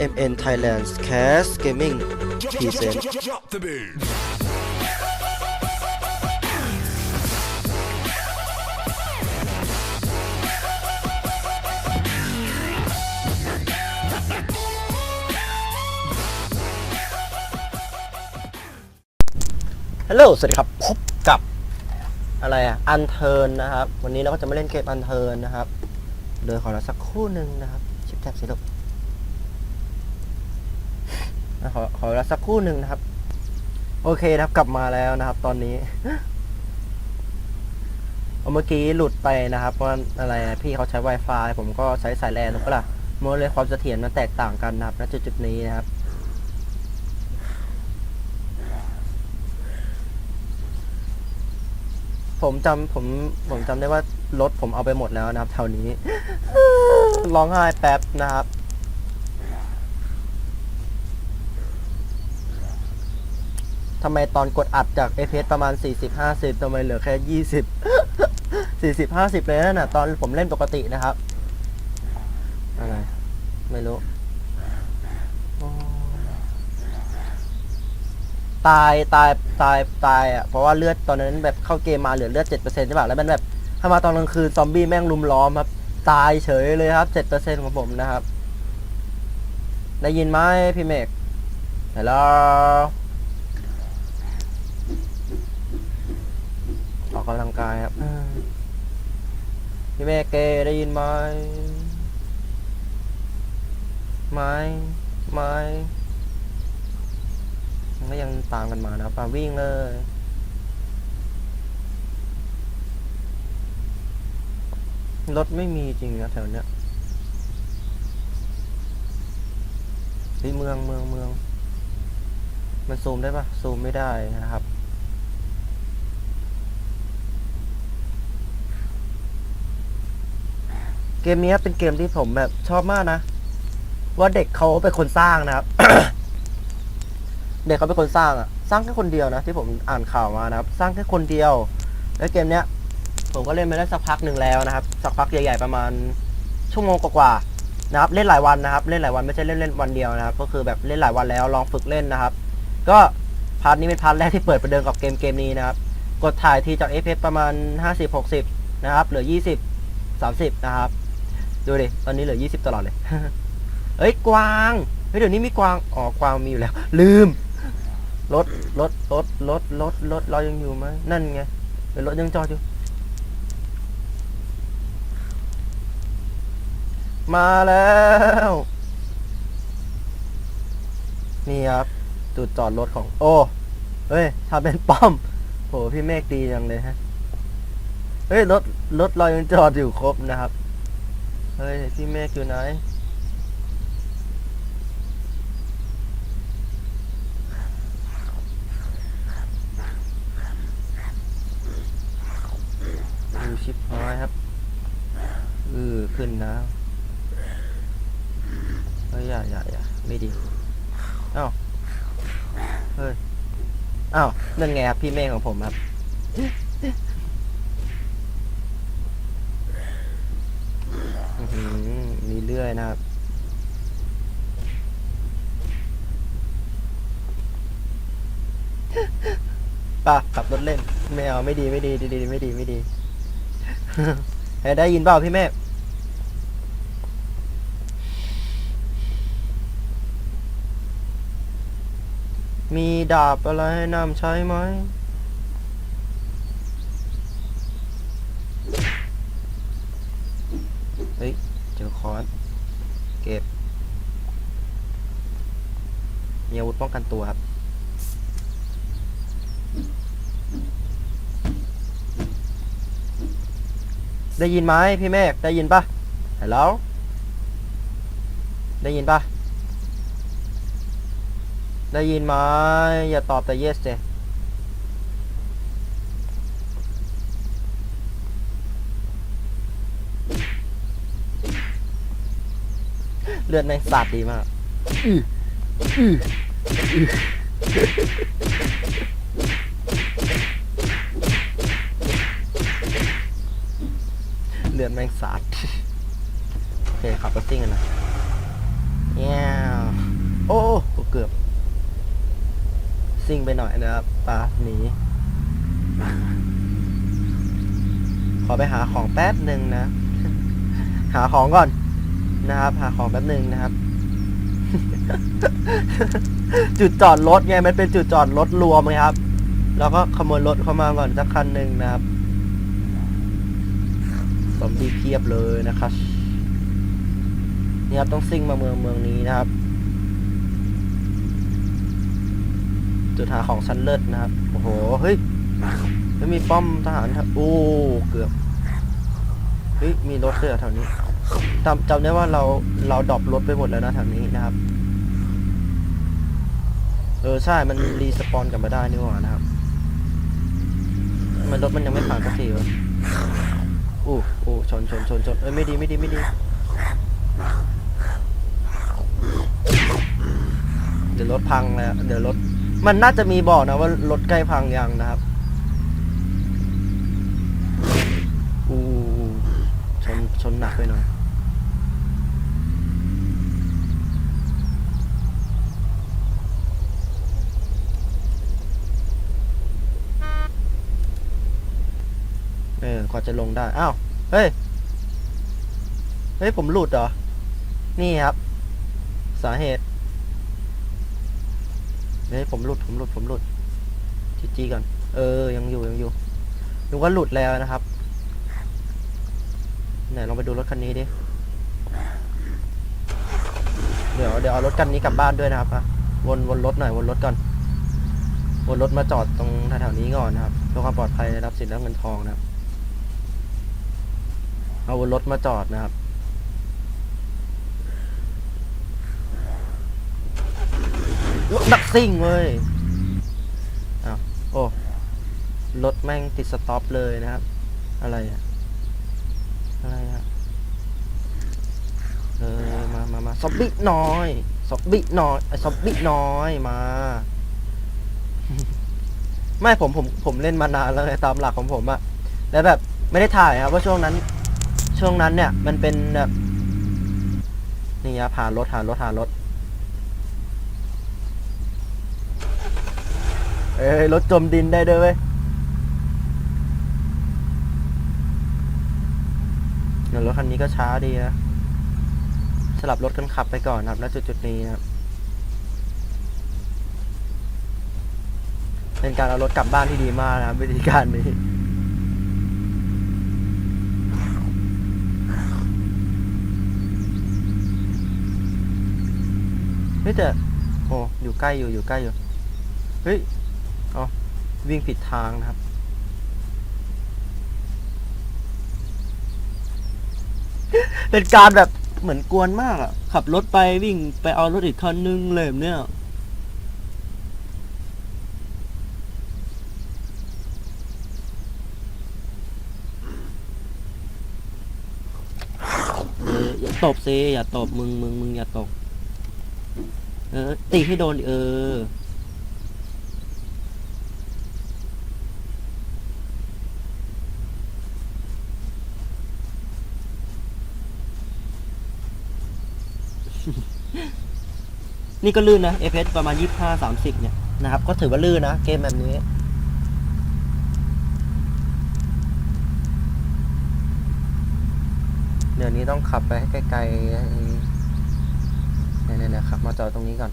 MN Thailand Cast Gaming Present ฮัลโหล สวัสดีครับ พบกับอะไรอะอันเทิร์นนะครับ วันนี้เราก็จะมาเล่นเกมอันเทิร์นนะครับ โดยขอเราสักครู่หนึ่งนะครับ ชิปแท็บสิลูก ขอขอเราสักครู่หนึ่งนะครับ โอเคครับกลับมาแล้วนะครับ ตอนนี้เมื่อกี้หลุดไปนะครับเพราอะไรอะพี่เขาใช้ Wi-Fi ผมก็ใช้สายแลนถูกปะล่ะมันเลยความเสถียรมันแตกต่างกันนะครับณจุดจุดนี้นะครับผมจำผมผมจำได้ว่ารถผมเอาไปหมดแล้วนะครับแถวนี้ร้องไห้แป๊บนะครับ ทำไมตอนกดอัดจาก FPS ประมาณ 40 50ทำไมเหลือแค่ 20 40 50 เลยนั่นน่ะตอนผมเล่นปกตินะครับ อะไร ไม่รู้ ตายตายตายตายอะ เพราะว่าเลือดตอนนั้นแบบเข้าเกมมาเหลือเลือด 7%ใช่ป่ะแล้วมันแบบ ถ้ามาตอนกลางคืน ซอมบี้แม่งลุมล้อมครับ ตายเฉยเลยครับ 7%ของผมนะครับ ได้ยินไหมพี่เมกฮัลโหลออ กกำลังกายครับอืมพี่เมกเกได้ยินไหมไหมไหมมันก็ยังตามกันมานะครับมาวิ่งเลยรถไม่มีจริงนะแถวเนี้ยเฮ้ยเมืองเมืองเมือง มันซูมได้ปะซูมไม่ได้นะครับ กมนี้เป็นเกมที่ผมแบบชอบมากนะ ว่าเด็กเขาเป็นคนสร้างนะครับ เด็กเขาเป็นคนสร้างอะสร้างแค่คนเดียวนะที่ผมอ่านข่าวมานะครับ สร้างแค่คนเดียว แล้วเกมเนี้ย ผมก็เล่นมาได้สักพักหนึ่งแล้วนะครับ สักพักใหญ่ๆประมาณชั่วโมงกว่าๆนะครับ เล่นหลายวันนะครับ เล่นหลายวันไม่ใช่เล่นเล่นวันเดียวนะครับ ก็คือแบบเล่นหลายวันแล้วลองฝึกเล่นนะครับ ก็พาร์ทนี้เป็นพาร์ทแรกที่เปิดประเดิมกับเกมเกมนี้นะครับ กดถ่ายทีจาก FPS ประมาณ 50-60 นะครับ เหลือ 20 30 นะครับ ดูดิตอนนี้เหลือ 20 ตลอดเลยเฮ้ยกวางเฮ้ยเดี๋ยวนี้มีกวาง อ๋อกวางมีอยู่แล้ว ลืม รถ รถ รถ รถ รถ รถ เรายังอยู่ไหมนั่นไงเดี๋ยวรถยังจอดอยู่ มาแล้ว นี่ครับ จุดจอดรถของ โอ้เฮ้ยทำเป็นป้อมโหพี่เมฆดีจังเลยฮะ เฮ้ยรถรถเรายังจอดอยู่ครบนะครับ เฮ้ยพี่เมฆอยู่ไหน ดูชิปหายครับเออขึ้นนะเฮ้ยอย่าอย่าอย่าไม่ดีอ้าวเฮ้ยอ้าวนั่นไงครับพี่เมฆของผมครับ อื้อหือมีเลื่อยนะครับ ป่ะขับรถเล่น ไม่เอาไม่ดีไม่ดีดีดีไม่ดีไม่ดีเฮ้ได้ยินเปล่าพี่เมฆมีดาบอะไรให้นำใช้ไหม เฮ้ย เจอคอนเก็บ มีอาวุธป้องกันตัวครับ ได้ยินไหมพี่เมฆได้ยินปะฮัลโหลได้ยินปะได้ยินไหมอย่าตอบแต่ yes เจเลือดแม่งสาดดีมากอืออืออื้อ เลือดแม่งสาดโอเคขับรถซิ่งกันนะเย้วเกือบ ซิ่งไปหน่อยนะครับปาหนีขอไปหาของแป๊บหนึ่งนะ หาของก่อนนะครับ หาของแป๊บหนึ่งนะครับ จุดจอดรถไงมันเป็นจุดจอดรถรวมไงครับ แล้วก็ขโมยรถเข้ามาก่อนสักคันหนึ่งนะครับ ซอมบี้เพียบเลยนะครับนี่ครับต้องซิ่งมาเมืองเมืองนี้นะครับ จุดหาของชั้นเลิศนะครับ โอ้โห เฮ้ยไม่มีป้อมทหารครับโอ้เกือบ เฮ้ย มีรถด้วยเหรอแถวนี้จำจำได้ว่าเราเราดรอปรถไปหมดแล้วนะแถวนี้นะครับ เออ ใช่ มันรีสปอนกลับมาได้นี่หว่านะครับ มันรถมันยังไม่ผ่านสักทีวะ อู้อู้ชนชนชนชนเอ้ยไม่ดีไม่ดีไม่ดีเดี๋ยวรถพังแล้วเดี๋ยวรถมันน่าจะมีบอกนะว่ารถใกล้พังยังนะครับอู้ชนชนหนักไปหน่อย เออกว่าจะลงได้ อ้าว เฮ้ย เฮ้ย ผมหลุดเหรอ นี่ครับ สาเหตุ เฮ้ย ผมหลุด ผมหลุด ผมหลุด จีจีก่อน เออ ยังอยู่ ยังอยู่นึกว่าหลุดแล้วนะครับ ไหนลองไปดูรถคันนี้ดิ เดี๋ยว เดี๋ยวเอารถคันนี้กลับบ้านด้วยนะครับอะวนวนรถหน่อย วนรถก่อนวนรถมาจอดตรงแถวๆนี้ก่อนนะครับเพื่อความปลอดภัยรับสินและเงินทองนะครับ เอารถมาจอดนะครับ รถนักซิ่งเว้ยอ้าวโอ้รถแม่งติดสต็อปเลยนะครับ อะไรอะอะไรอะเออมามามาซอบบี้น้อยซอบบี้น้อยไอซอบบี้น้อยมา ไม่ผมผมผมเล่นมานานแล้วไงตามหลักของผมอะแล้วแบบไม่ได้ถ่ายครับว่าช่วงนั้น ช่วงนั้นเนี่ย มันเป็นแบบนี่ครับหารถหารถหารถเอ้ยรถจมดินได้ด้วยเว้ยเดี๋ยวรถคันนี้ก็ช้าดีนะสลับรถกันขับไปก่อนนะครับณจุดจุดนี้นะครับเป็นการเอารถกลับบ้านที่ดีมากนะครับวิธีการนี้ ฮ้ยแต่โอ้อยู่ใกล้อยู่อยู่ใกล้อยู่ เฮ้ยอ๋อวิ่งผิดทางนะครับ เป็นการแบบเหมือนกวนมากอะขับรถไปวิ่งไปเอารถอีกคันนึงเลยแบบเนี่ยอย่าตบซิอย่าตบมึงมึงมึงอย่าตบ เออ ตีให้โดนเออ นี่ก็ลื่นนะ FPS ประมาณ25 30เนี่ยนะครับ ก็ถือว่าลื่นนะ เกมแบบนี้เดี๋ยวนี้ต้องขับไปให้ไกลๆ เนี่ยเนี่ยๆขับ มาจอดตรงนี้ก่อน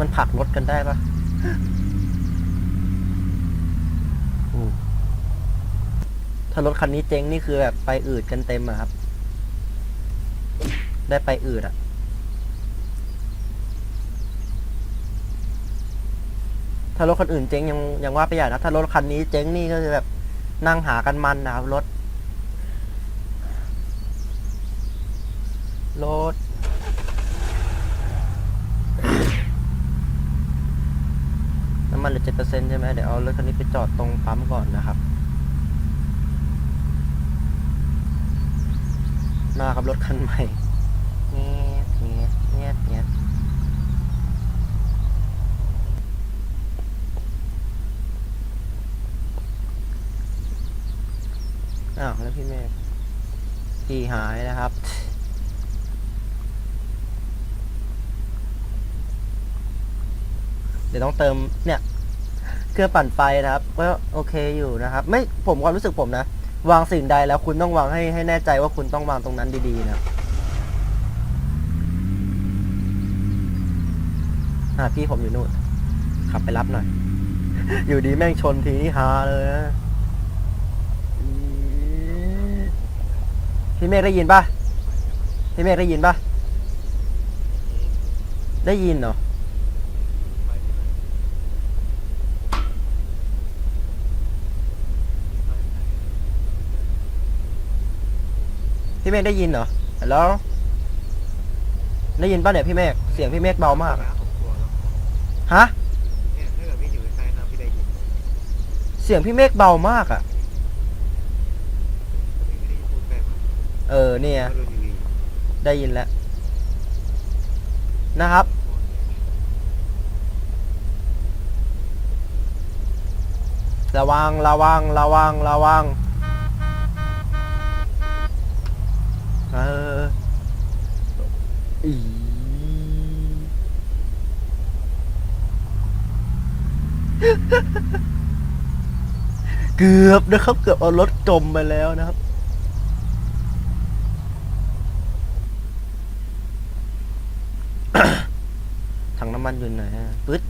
มันผักรถกันได้ปะอืมถ้ารถคันนี้เจ๊งนี่คือแบบไปอืดกันเต็มอะครับ ได้ไปอืดอะ ถ้ารถคนอื่นเจ๊งยังยังว่าไปอย่างนะถ้ารถคันนี้เจ๊งนี่ก็จะแบบนั่งหากันมันนะครับรถ รถ น้ำมันเหลือเจ็ดเปอร์เซ็นต์ใช่ไหมเดี๋ยวเอารถคันนี้ไปจอดตรงปั๊มก่อนนะครับ มาครับรถคันใหม่เงี้ยเงี้ยเงี้ยเงี้ย ฆ ที่หายนะครับ เดี๋ยวต้องเติมเนี่ยเครื่องปั่นไฟนะครับ ก็โอเคอยู่นะครับ ไม่ผมความรู้สึกผมนะ วางสิ่งใดแล้วคุณต้องวางให้ให้แน่ใจว่าคุณต้องวางตรงนั้นดีๆนะอ่าพี่ผมอยู่นู่นขับไปรับหน่อย อยู่ดีแม่งชนทีนี่ฮาเลยนะอี๋ พี่เมฆได้ยินปะพี่เมฆได้ยินปะได้ยินเหรอพี่เมฆได้ยินเหรอฮัลโหลได้ยินป่ะเนี่ยพี่เมฆเสียงพี่เมฆเบามากนะผมกลัวแล้วฮะ เนี่ยถ้าเกิดพี่อยู่ใกล้ๆนะพี่ได้ยิน เสียงพี่เมฆเบามากอะ่ะ พี่ไม่ได้พูดใกล้มา เออเนี่ยก็ดูทีวีได้ยินแล้ว นะครับ ระวังระวังระวังระวังเอออีเกือบนะครับ เกือบเอารถจมไปแล้วนะครับ ถังน้ำ มันอยู่ไหนอะปึ๊ด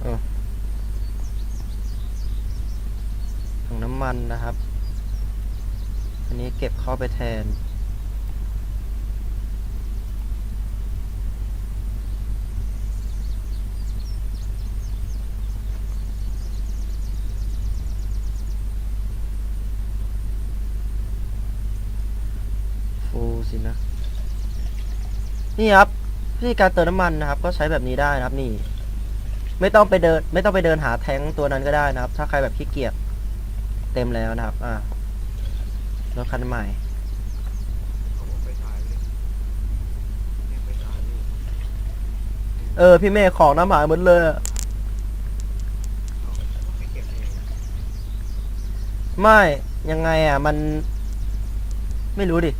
เออถังน้ำมันนะครับ อันนี้เก็บเข้าไปแทน ฟูสินะ นี่ครับ วิธีการเติมน้ำมันนะครับ ก็ใช้แบบนี้ได้นะครับนี่ ไม่ต้องไปเดิน ไม่ต้องไปเดินหาแท้งตัวนั้นก็ได้นะครับ ถ้าใครแบบขี้เกียจเต็มแล้วนะครับ อ่ารถคันใหม่เออพี่เมฆของน้ำหายหมดเลย ไม่ยังไงอะมัน ไม่รู้ดิ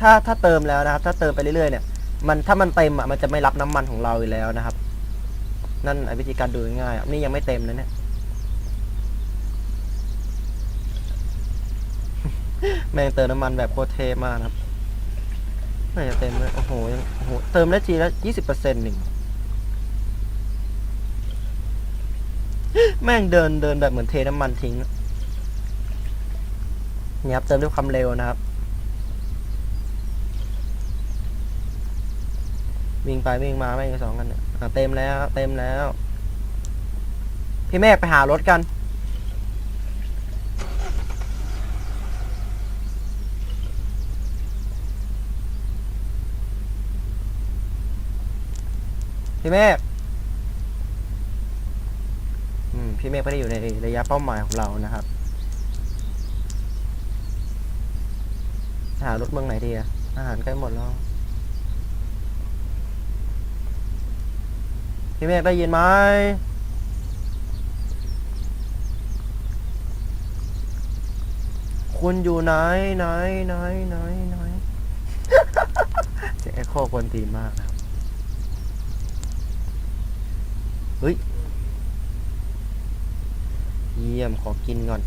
ถ้าถ้าเติมแล้วนะครับ ถ้าเติมไปเรื่อยๆเนี่ยมันถ้ามันเต็มอะมันจะไม่รับน้ำมันของเราอยู่แล้วนะครับ นั่นวิธีการดูง่ายๆนี่ยังไม่เต็มนะเนี่ยแม่งเติมน้ำมันแบบโคตรเทมากครับน่าจะเต็มเลยโอ้โหยังโอ้โหเติมได้ทีละยี่สิบเปอร์เซ็นต์หนึ่งแม่งเดินเดินแบบเหมือนเทน้ำมันทิ้งเนี่ยครับเติมด้วยความเร็วนะครับ วิ่งไปวิ่งมาไม่งสองกันเนี่ยอะเต็มแล้ว เต็มแล้ว พี่เมฆไปหารถกัน พี่เมฆพี่เมฆไม่ได้อยู่ในระยะเป้าหมายของเรานะครับ หารถเมืองไหนดีอะอาหารใกล้หมดแล้ว พี่เมฆได้ยินไหมคุณอยู่ไหนไหนไหนไหนไหนเสียงเอ็โคกวนตีนมากนะครับเฮ้ย เยี่ยมขอกินก่อน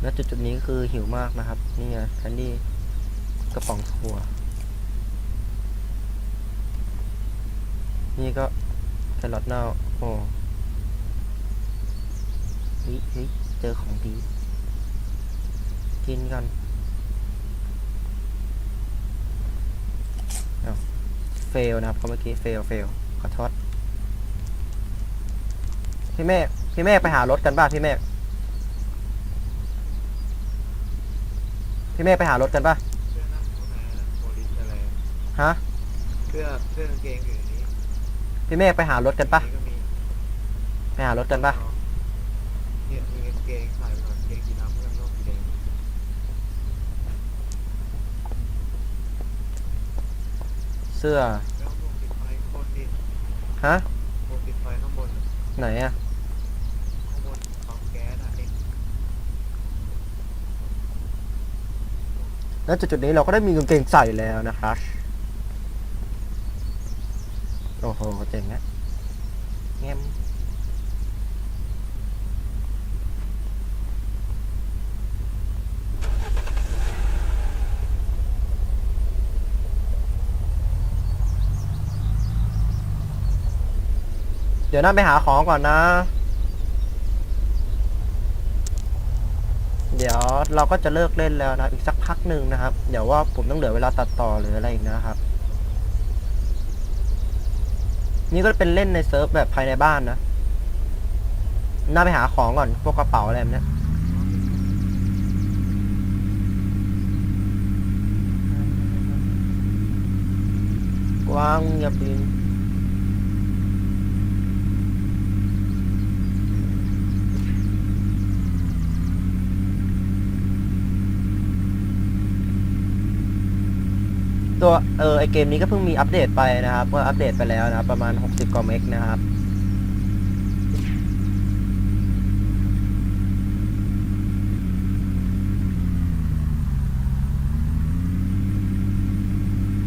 และจุดจุดๆนี้คือหิวมากนะครับ นี่ไงแคนดี้กระป๋องถั่ว นี่ก็แครอทเน่าโอ้เฮ้ยเฮ้ยเจอของดี กินกันเอาเฟลนะครับเขาะเมื่อกี้เฟลเฟลขอโทษพี่เมฆพี่เมฆไปหารถกันป่ะพี่เมฆพี่เมฆไปหารถกันป่ะเสื้อนั่งอยู่ไหนนะโพลิสอะไรฮะเสื้อเสื้อกางเกงอยู่ในนี้ พี่เมฆไปหารถกันปะนี่ก็มีไปหารถกันปะเนี่ยมีกางเกงใส่มากางเกงสีดำเพื่อนก็สีแดงสื้อแล้วพวกติดไฟข้างบนดิฮะพวกติดไฟข้างบนอะไหนอะข้างบนปั๊มแก๊สอะเองแล้วจุดๆนี้เราก็ได้มีกางเกงใส่แล้วนะครับ โอ้โหเจ๋งนะเงี้ยมเดี๋ยวนั่นไปหาของก่อนนะ เดี๋ยวเราก็จะเลิกเล่นแล้วนะ อีกสักพักหนึ่งนะครับ เดี๋ยวว่าผมต้องเหลือเวลาตัดต่อหรืออะไรอีกนะครับ นี่ก็เป็นเล่นในเซิร์ฟแบบภายในบ้านนะ น่าไปหาของก่อน พวกกระเป๋าอะไรแบบเนี้ยกว้างอย่าปีน ตัวเออไอเกมนี้ก็เพิ่งมีอัปเดตไปนะครับก็อัปเดตไปแล้วนะครับ ประมาณ 60กว่าเมกนะครับ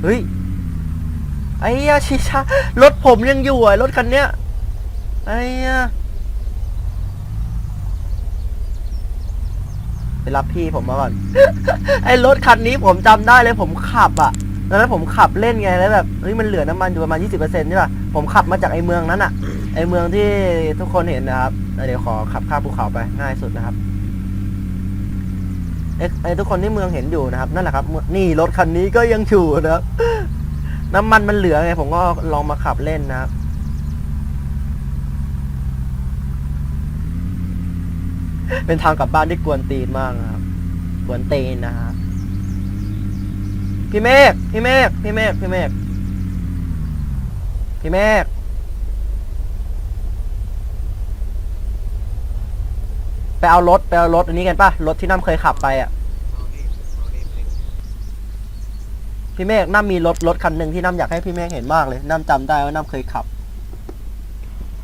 เฮ้ยไอ้ยาชิชารถผมยังอยู่อะรถคันเนี้ยไอ้ยาไปรับพี่ผมมาก่อน ไอ้รถคันนี้ผมจำได้เลยผมขับอะ ตอนนั้นผมขับเล่นไงแล้วแบบเฮ้ยมันเหลือน้ำมันอยู่ประมาณ 20%ใช่ป่ะผมขับมาจากไอ้เมืองนั้นอะ ไอ้เมืองที่ทุกคนเห็นนะครับเดี๋ยวขอขับข้ามภูเขาไปง่ายสุดนะครับไอ้ทุกคนที่เมืองเห็นอยู่นะครับนั่นแหละครับ นี่รถคันนี้ก็ยังอยู่นะครับน้ำมันมันเหลือไงผมก็ลองมาขับเล่นนะครับเป็นทางกลับบ้านที่กวนตีนมากนะครับ กวนตีนนะครับ พี่เมฆพี่เมฆพี่เมฆพี่เมฆพี่เมฆไปเอารถไปเอารถอันนี้กันป่ะรถที่น้ำเคยขับไปอะพี่เมฆน้ำมีรถรถคันหนึ่งที่น้ำอยากให้พี่เมฆเห็นมากเลยน้ำจำได้ว่าน้ำเคยขับ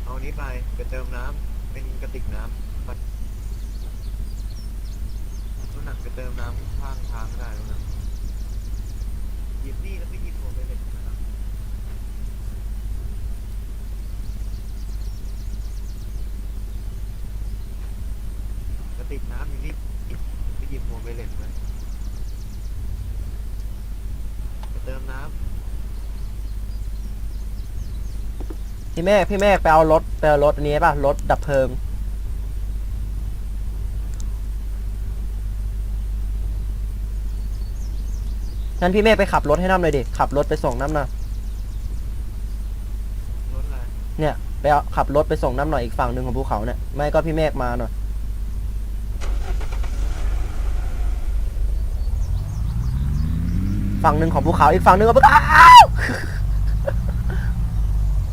เอานี้ไปไปเติมน้ำเป็นกระติกน้ำไปนู่นน่ะไปเติมน้ำข้างทางก็ได้นู่นน่ะหยิบนี่แล้วไปหยิบหัวไปเลยนะครับกระ ติกน้ำอยู่นี่ไปหยิบหัวไปเลยมาไปเติมน้ำพี่เมฆพี่เมฆไปเอารถไปเอารถอันนี้ป่ะรถดับเพลิง งั้นพี่เมฆไปขับรถให้น้ำเลยดิ ขับรถไปส่งน้ำหน่อยรถอะไรเนี่ย ไปเอาขับรถไปส่งน้ำหน่อยอีกฝั่งหนึ่งของภูเขาเนี่ย ไม่ก็พี่เมฆมาหน่อย ฝั่งหนึ่งของภูเขาอีกฝั่งหนึ่งของภูเขา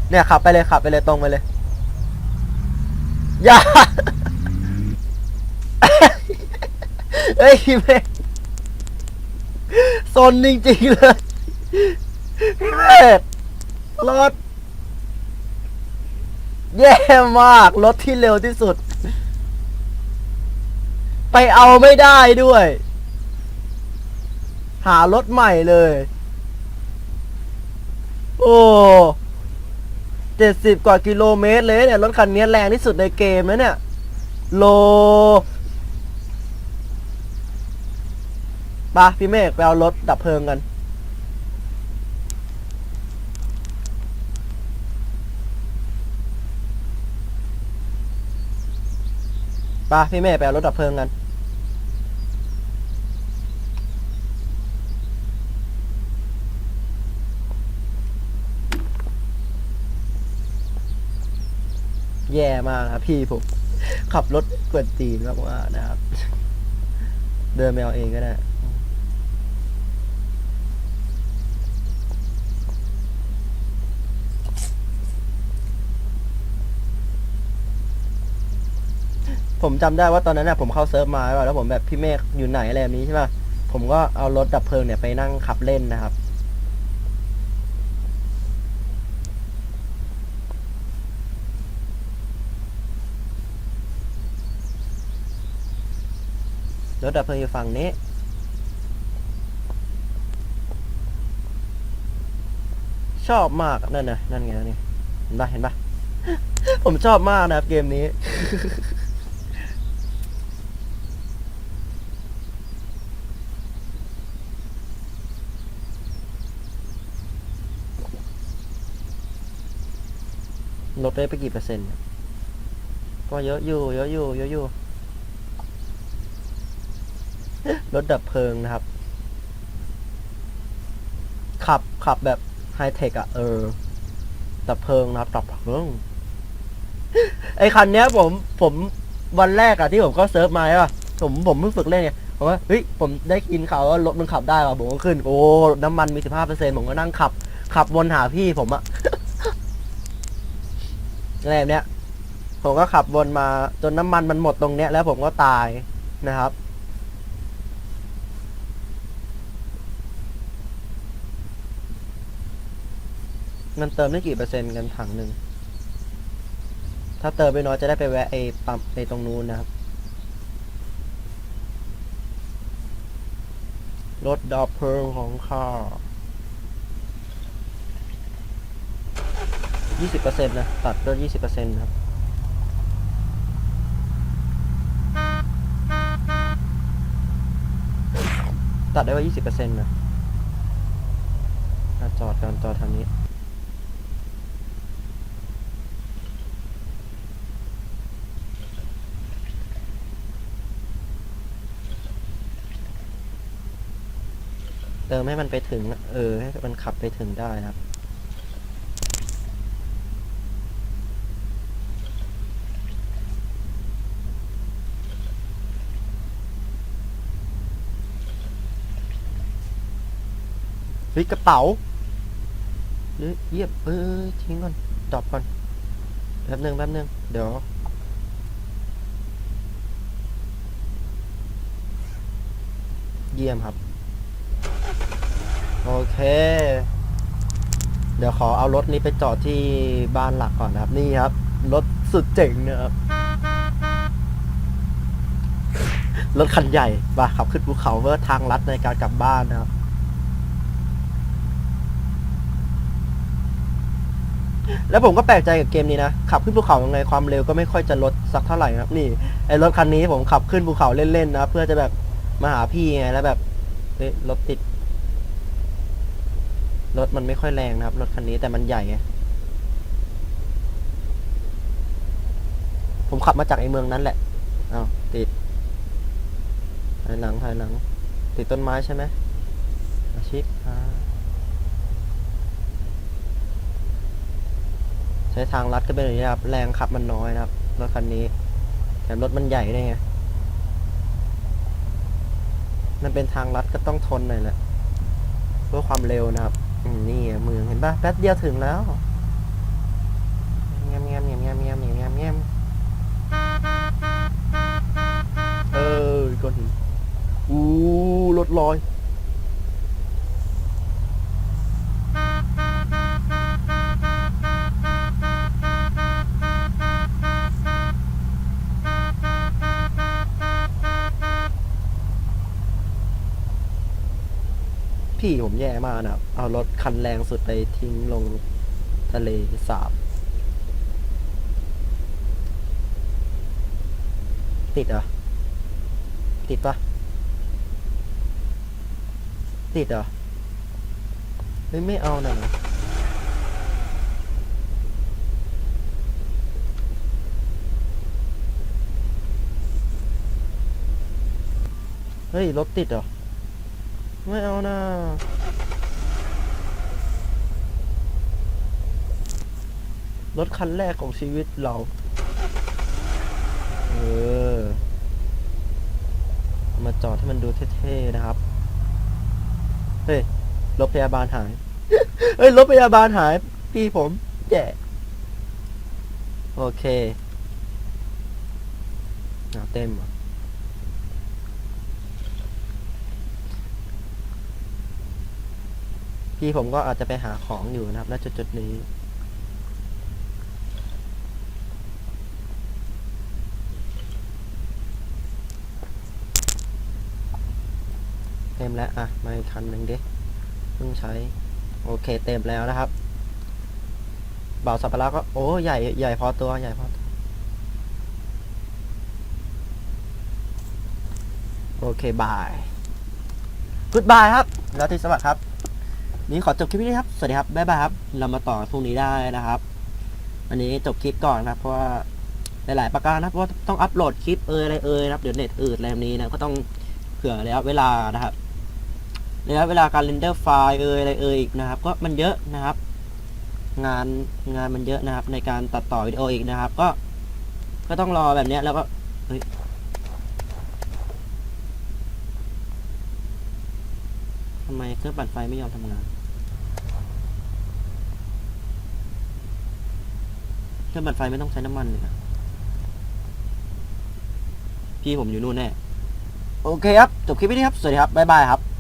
เนี่ยขับไปเลยขับไปเลยตรงไปเลย อย่าเฮ้ยพี่เมฆซนจริงๆเลยพี่เมฆรถแย่มากรถที่เร็วที่สุด ไปเอาไม่ได้ด้วย หารถใหม่เลย โอ้เจ็ดสิบกว่ากิโลเมตรเลยเนี่ย รถคันนี้แรงที่สุดในเกมแล้วเนี่ย โลปะพี่เมฆไปเอารถดับเพลิงกัน ปะพี่เมฆไปเอารถดับเพลิงกัน แย่มากครับพี่ผมขับรถเปิดตีนมากว่านะครับ เดินไปเอาเองก็ได้ผมจำได้ว่าตอนนั้นน่ะผมเข้าเซิร์ฟมาแล้วผมแบบพี่เมฆอยู่ไหนอะไรแบบนี้ใช่ป่ะผมก็เอารถดับเพลิงเนี่ยไปนั่งขับเล่นนะครับ รถดับเพลิงอยู่ฝั่งนี้ ชอบมาก นั่นนะนั่นไงนั่นไงเห็นปะเห็นปะผมชอบมากนะครับเกมนี้ ลดได้ไปกี่เปอร์เซ็นต์ ก็เยอะอยู่ เยอะอยู่ เยอะอยู่ รถดับเพลิงนะครับ ขับขับแบบไฮเทคอะเออ ดับเพลิงนะครับ ดับเพลิง ไอคันเนี้ยผม ผมวันแรกอะที่ผมเข้าเซิร์ฟมาใช่ป่ะผมผมเพิ่งฝึกเล่นไงผมว่าเฮ้ยผมได้ยินข่าวว่ารถมันขับได้ว่ะผมก็ขึ้น โอ้น้ำมันมีสิบห้าเปอร์เซ็นต์ผมก็นั่งขับ ขับวนหาพี่ผมอะอะไรแบบเนี้ย ผมก็ขับวนมาจนน้ำมันมันหมดตรงเนี้ยแล้วผมก็ตายนะครับ มันเติมได้กี่เปอร์เซ็นต์กันถังหนึ่ง ถ้าเติมไปน้อยจะได้ไปแวะไอ้ปั๊มไอ้ตรงนู้นนะครับ รถดับเพลิงของข้ายี่สิบเปอร์เซ็นต์นะ ตัดด้วยยี่สิบเปอร์เซ็นต์ครับตัดได้ว่ายี่สิบเปอร์เซ็นต์นะจอดกันจอดทางนี้ เติมให้มันไปถึง เออ ให้มันขับไปถึงได้ครับ เฮ้ยกระเป๋าเยียบเออทิ้งก่อนตอบก่อนแป๊บหนึ่งแป๊บหนึ่งเดี๋ยวเยี่ยมครับ โอเค เดี๋ยวขอเอารถนี้ไปจอดที่บ้านหลักก่อนนะครับ นี่ครับ รถสุดเจ๋งนะครับรถคันใหญ่ป่ะขับขึ้นภูเขาเพื่อทางลัดในการกลับบ้านนะครับ แล้วผมก็แปลกใจกับเกมนี้นะ ขับขึ้นภูเขายังไงความเร็วก็ไม่ค่อยจะลดสักเท่าไหร่นะครับ นี่ไอ้รถคันนี้ผมขับขึ้นภูเขาเล่นๆนะ เพื่อจะแบบมาหาพี่ไงแล้วแบบเฮ้ยรถติด รถมันไม่ค่อยแรงนะครับ รถคันนี้แต่มันใหญ่ไงผมขับมาจากไอ้เมืองนั้นแหละอ้าวติดถอยหลังถอยหลัง ติดต้นไม้ใช่ไหมอาชิปใช้ทางลัดก็เป็นอย่างนี้ครับ แรงขับมันน้อยนะครับ รถคันนี้ แต่รถมันใหญ่ได้วยไง มันเป็นทางลัดก็ต้องทนหน่อยแหละเพื่อความเร็วนะครับ นี่เมืองเห็นปะแป๊บเดียวถึงแล้วเงียบเงียบเงียบเงียบเงียบเงียบเงียบเงียบเออก้อนหินอู้รถลอยี่ผมแย่มากนะเอารถคันแรงสุดไปทิ้งลงทะเลสาบ ติดเหรอ ติดปะติดเหรอไม่ไม่เอาหน่ะเฮ้ย รถติดเหรอ ไม่เอานะรถคันแรกของชีวิตเรา เออ มาจอดให้มันดูเท่ๆนะครับ เฮ้ย รถพยาบาลหาย เฮ้ย รถพยาบาลหาย พี่ผมแย่โอเค เอาเต็มเหรอ พี่ผมก็อาจจะไปหาของอยู่นะครับณจุดจุดนี้เต็มแล้วอะมาอีกคันหนึ่งดิเพิ่งใช้ โอเคเต็มแล้วนะครับเบาสับปะรดก็โอ้ใหญ่ใหญ่พอตัวใหญ่พอตัวโอเคบายกูดบายครับ แล้วที่สวัสดีครับ นี้ขอจบคลิปนี้ครับ สวัสดีครับ บ๊ายบายครับ เรามาต่อพรุ่งนี้ได้นะครับ อันนี้จบคลิปก่อนนะครับ เพราะว่าหลาย ๆ ประการนะเพราะว่าต้องอัปโหลดคลิปเอยอะไรเอยนะครับเดี๋ยวเน็ตอืดอะไรแบบนี้นะก็ต้องเผื่อระยะเวลานะครับระยะเวลาการเรนเดอร์ไฟล์เอยอะไรเอยอีกนะครับ ก็มันเยอะนะครับ งานงานมันเยอะนะครับ ในการตัดต่อวิดีโออีกนะครับ ก็ก็ต้องรอแบบนี้แล้วก็เฮ้ยทำไมเครื่องปั่นไฟไม่ยอมทำงาน เครื่องปั่นไฟไม่ต้องใช้น้ำมันเลยนะพี่ผมอยู่นู่นแน่ โอเคครับ จบคลิปนี้ครับ สวัสดีครับ บ๊ายบายครับ